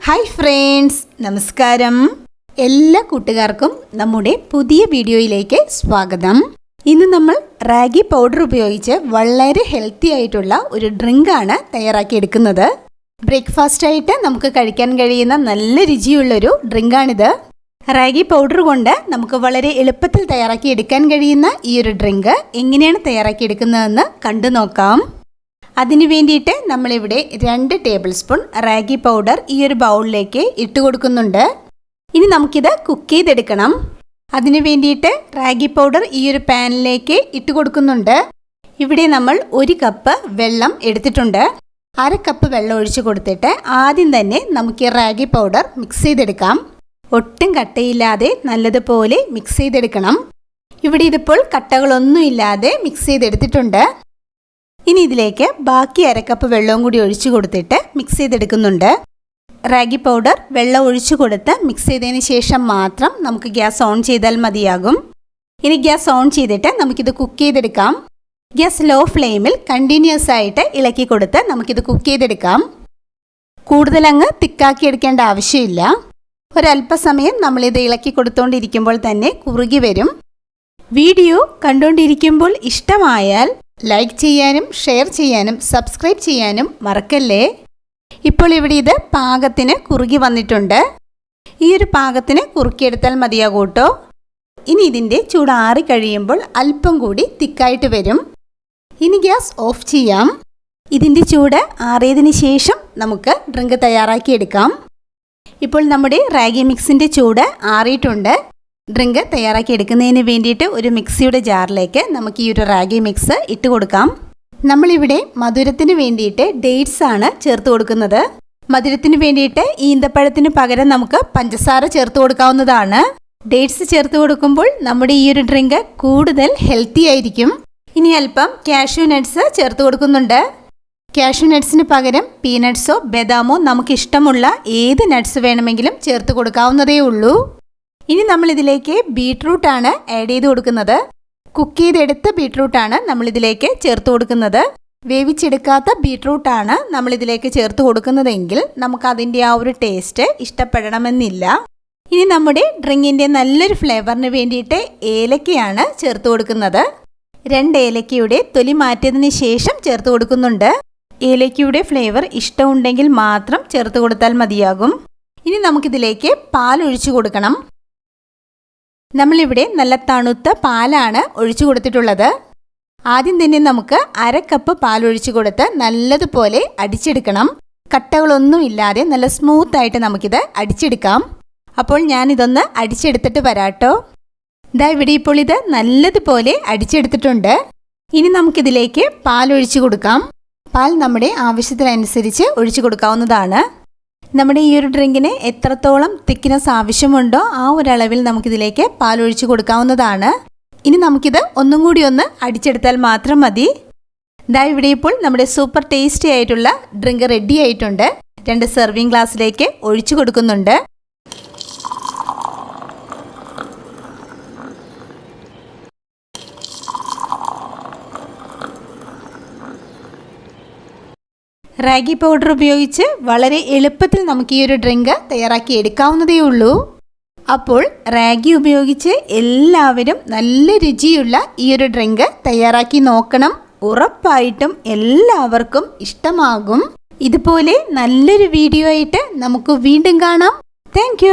Hi friends നമസ്കാരം. എല്ലാ കൂട്ടുകാർക്കും നമ്മുടെ പുതിയ വീഡിയോയിലേക്ക് സ്വാഗതം. ഇന്ന് നമ്മൾ റാഗി പൗഡർ ഉപയോഗിച്ച് വളരെ ഹെൽത്തി ആയിട്ടുള്ള ഒരു ഡ്രിങ്കാണ് തയ്യാറാക്കിയെടുക്കുന്നത് ബ്രേക്ക്ഫാസ്റ്റ് ആയിട്ട് നമുക്ക് കഴിക്കാൻ കഴിയുന്ന നല്ല രുചിയുള്ളൊരു ഡ്രിങ്കാണിത് റാഗി പൗഡർ കൊണ്ട് നമുക്ക് വളരെ എളുപ്പത്തിൽ തയ്യാറാക്കി എടുക്കാൻ കഴിയുന്ന ഈ ഒരു ഡ്രിങ്ക് എങ്ങനെയാണ് തയ്യാറാക്കിയെടുക്കുന്നതെന്ന് കണ്ടു നോക്കാം. അതിനു വേണ്ടിയിട്ട് നമ്മളിവിടെ രണ്ട് ടേബിൾ സ്പൂൺ റാഗി പൗഡർ ഈ ഒരു ബൗളിലേക്ക് ഇട്ട് കൊടുക്കുന്നുണ്ട്. ഇനി നമുക്കിത് കുക്ക് ചെയ്തെടുക്കണം. അതിനു വേണ്ടിയിട്ട് റാഗി പൗഡർ ഈ ഒരു പാനിലേക്ക് ഇട്ട് കൊടുക്കുന്നുണ്ട്. ഇവിടെ നമ്മൾ ഒരു കപ്പ് വെള്ളം എടുത്തിട്ടുണ്ട്. അര കപ്പ് വെള്ളം ഒഴിച്ച് കൊടുത്തിട്ട് ആദ്യം തന്നെ നമുക്ക് ഈ റാഗി പൗഡർ മിക്സ് ചെയ്തെടുക്കാം. ഒട്ടും കട്ടയില്ലാതെ നല്ലതുപോലെ മിക്സ് ചെയ്തെടുക്കണം. ഇവിടെ ഇതിപ്പോൾ കട്ടകളൊന്നും ഇല്ലാതെ മിക്സ് ചെയ്തെടുത്തിട്ടുണ്ട്. ഇനി ഇതിലേക്ക് ബാക്കി അരക്കപ്പ് വെള്ളവും കൂടി ഒഴിച്ചു കൊടുത്തിട്ട് മിക്സ് ചെയ്തെടുക്കുന്നുണ്ട്. റാഗി പൗഡർ വെള്ളം ഒഴിച്ചു കൊടുത്ത് മിക്സ് ചെയ്തതിന് ശേഷം മാത്രം നമുക്ക് ഗ്യാസ് ഓൺ ചെയ്താൽ മതിയാകും. ഇനി ഗ്യാസ് ഓൺ ചെയ്തിട്ട് നമുക്കിത് കുക്ക് ചെയ്തെടുക്കാം. ഗ്യാസ് ലോ ഫ്ലെയിമിൽ കണ്ടിന്യൂസ് ആയിട്ട് ഇളക്കി കൊടുത്ത് നമുക്കിത് കുക്ക് ചെയ്തെടുക്കാം. കൂടുതൽ അങ്ങ് തിക്കാക്കി എടുക്കേണ്ട ആവശ്യമില്ല. ഒരല്പസമയം നമ്മളിത് ഇളക്കി കൊടുത്തുകൊണ്ടിരിക്കുമ്പോൾ തന്നെ കുറുകി വരും. വീഡിയോ കണ്ടുകൊണ്ടിരിക്കുമ്പോൾ ഇഷ്ടമായാൽ ലൈക്ക് ചെയ്യാനും ഷെയർ ചെയ്യാനും സബ്സ്ക്രൈബ് ചെയ്യാനും മറക്കല്ലേ? ഇപ്പോൾ ഇവിടെ ഇത് പാകത്തിന് കുറുകി വന്നിട്ടുണ്ട്. ഈ ഒരു പാകത്തിന് കുറുക്കിയെടുത്താൽ മതിയാകൂട്ടോ ഇനി ഇതിന്റെ ചൂടാറി കഴിയുമ്പോൾ അല്പം കൂടി തിക്കായിട്ട് വരും. ഇനി ഗ്യാസ് ഓഫ് ചെയ്യാം. ഇതിന്റെ ചൂട് ആറിയതിന് ശേഷം നമുക്ക് ഡ്രിങ്ക് തയ്യാറാക്കിയെടുക്കാം ഇപ്പോൾ നമ്മുടെ റാഗി മിക്സിന്റെ ചൂട് ആറിയിട്ടുണ്ട്. ഡ്രിങ്ക് തയ്യാറാക്കി എടുക്കുന്നതിന് വേണ്ടിയിട്ട് ഒരു മിക്സിയുടെ ജാറിലേക്ക് നമുക്ക് ഈ ഒരു റാഗി മിക്സ് ഇട്ട് കൊടുക്കാം. നമ്മളിവിടെ മധുരത്തിന് വേണ്ടിയിട്ട് ഡേറ്റ്സ് ആണ് ചേർത്ത് കൊടുക്കുന്നത്. മധുരത്തിന് വേണ്ടിയിട്ട് ഈന്തപ്പഴത്തിന് പകരം നമുക്ക് പഞ്ചസാര ചേർത്ത് കൊടുക്കാവുന്നതാണ്. ഡേറ്റ്സ് ചേർത്ത് കൊടുക്കുമ്പോൾ നമ്മുടെ ഈ ഒരു ഡ്രിങ്ക് കൂടുതൽ ഹെൽത്തി ആയിരിക്കും. ഇനി അല്പം കാഷ്യൂ നട്ട്സ് ചേർത്ത് കൊടുക്കുന്നുണ്ട്. കാഷ്യൂ നട്ട്സിന് പകരം പീനട്ട്സോ ബദാമോ നമുക്ക് ഇഷ്ടമുള്ള ഏത് നട്ട്സ് വേണമെങ്കിലും ചേർത്ത് കൊടുക്കാവുന്നതേ ഉള്ളൂ. ഇനി നമ്മൾ ഇതിലേക്ക് ബീട്രൂട്ടാണ് ആഡ് ചെയ്ത് കൊടുക്കുന്നത്. കുക്ക് ചെയ്തെടുത്ത ബീട്രൂട്ടാണ് നമ്മൾ ഇതിലേക്ക് ചേർത്ത് കൊടുക്കുന്നത്. വേവിച്ചെടുക്കാത്ത ബീട്രൂട്ടാണ് നമ്മൾ ഇതിലേക്ക് ചേർത്ത് കൊടുക്കുന്നതെങ്കിൽ നമുക്ക് അതിന്റെ ആ ഒരു ടേസ്റ്റ് ഇഷ്ടപ്പെടണമെന്നില്ല. ഇനി നമ്മുടെ ഡ്രിങ്കിന്റെ നല്ലൊരു ഫ്ലേവറിന് വേണ്ടിയിട്ട് ഏലക്കയാണ് ചേർത്ത് കൊടുക്കുന്നത്. രണ്ട് ഏലക്കയുടെ തൊലി മാറ്റിയതിന് ശേഷം ചേർത്ത് കൊടുക്കുന്നുണ്ട്. ഏലക്കയുടെ ഫ്ലേവർ ഇഷ്ടമുണ്ടെങ്കിൽ മാത്രം ചേർത്ത് കൊടുത്താൽ മതിയാകും. ഇനി നമുക്കിതിലേക്ക് പാൽ ഒഴിച്ചു കൊടുക്കണം. നമ്മളിവിടെ നല്ല തണുത്ത പാലാണ് ഒഴിച്ചു കൊടുത്തിട്ടുള്ളത്. ആദ്യം തന്നെ നമുക്ക് അര കപ്പ് പാൽ ഒഴിച്ചു കൊടുത്ത് നല്ലതുപോലെ അടിച്ചെടുക്കണം. കട്ടകളൊന്നും ഇല്ലാതെ നല്ല സ്മൂത്ത് ആയിട്ട് നമുക്കിത് അടിച്ചെടുക്കാം. അപ്പോൾ ഞാനിതൊന്ന് അടിച്ചെടുത്തിട്ട് വരാട്ടോ. ഇതാ ഇവിടെ ഇപ്പോൾ ഇത് നല്ലതുപോലെ അടിച്ചെടുത്തിട്ടുണ്ട്. ഇനി നമുക്കിതിലേക്ക് പാൽ ഒഴിച്ചു കൊടുക്കാം. പാൽ നമ്മുടെ ആവശ്യത്തിനനുസരിച്ച് ഒഴിച്ചു കൊടുക്കാവുന്നതാണ്. നമ്മുടെ ഈ ഒരു ഡ്രിങ്കിന് എത്രത്തോളം തിക്നെസ് ആവശ്യമുണ്ടോ ആ ഒരളവിൽ നമുക്കിതിലേക്ക് പാൽ ഒഴിച്ചു കൊടുക്കാവുന്നതാണ്. ഇനി നമുക്കിത് ഒന്നും കൂടി ഒന്ന് അടിച്ചെടുത്താൽ മാത്രം മതി. ഇതാ ഇവിടെ ഇപ്പോൾ നമ്മുടെ സൂപ്പർ ടേസ്റ്റി ആയിട്ടുള്ള ഡ്രിങ്ക് റെഡി ആയിട്ടുണ്ട്. രണ്ട് സെർവിങ് ഗ്ലാസ്സിലേക്ക് ഒഴിച്ചു കൊടുക്കുന്നുണ്ട്. റാഗി പൗഡർ ഉപയോഗിച്ച് വളരെ എളുപ്പത്തിൽ നമുക്ക് ഈ ഒരു ഡ്രിങ്ക് തയ്യാറാക്കി എടുക്കാവുന്നതേ ഉള്ളൂ. അപ്പോൾ റാഗി ഉപയോഗിച്ച് എല്ലാവരും നല്ല രുചിയുള്ള ഈ ഒരു ഡ്രിങ്ക് തയ്യാറാക്കി നോക്കണം. ഉറപ്പായിട്ടും എല്ലാവർക്കും ഇഷ്ടമാകും. ഇതുപോലെ നല്ലൊരു വീഡിയോ ആയിട്ട് നമുക്ക് വീണ്ടും കാണാം. താങ്ക്